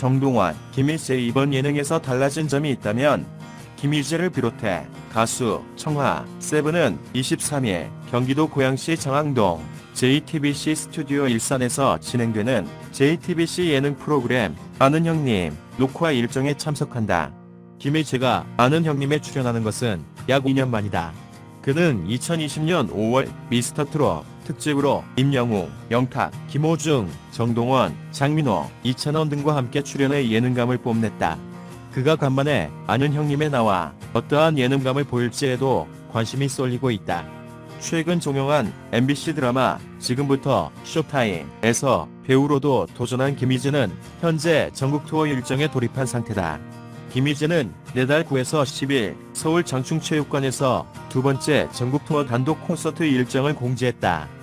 정동원, 김일재 이번 예능에서 달라진 점이 있다면 김일재를 비롯해 가수 청하, 세븐은 23일 경기도 고양시 정왕동 JTBC 스튜디오 일산에서 진행되는 JTBC 예능 프로그램 아는 형님 녹화 일정에 참석한다. 김일재가 아는 형님에 출연하는 것은 약 2년 만이다. 그는 2020년 5월 미스터 트롯 특집으로 임영웅, 영탁, 김호중, 정동원, 장민호, 이찬원 등과 함께 출연해 예능감을 뽐냈다. 그가 간만에 아는 형님에 나와 어떠한 예능감을 보일지에도 관심이 쏠리고 있다. 최근 종영한 MBC 드라마 지금부터 쇼타임에서 배우로도 도전한 김희재는 현재 전국 투어 일정에 돌입한 상태다. 김희재는 내달 9에서 10일 서울 장충체육관에서 두 번째 전국 투어 단독 콘서트 일정을 공지했다.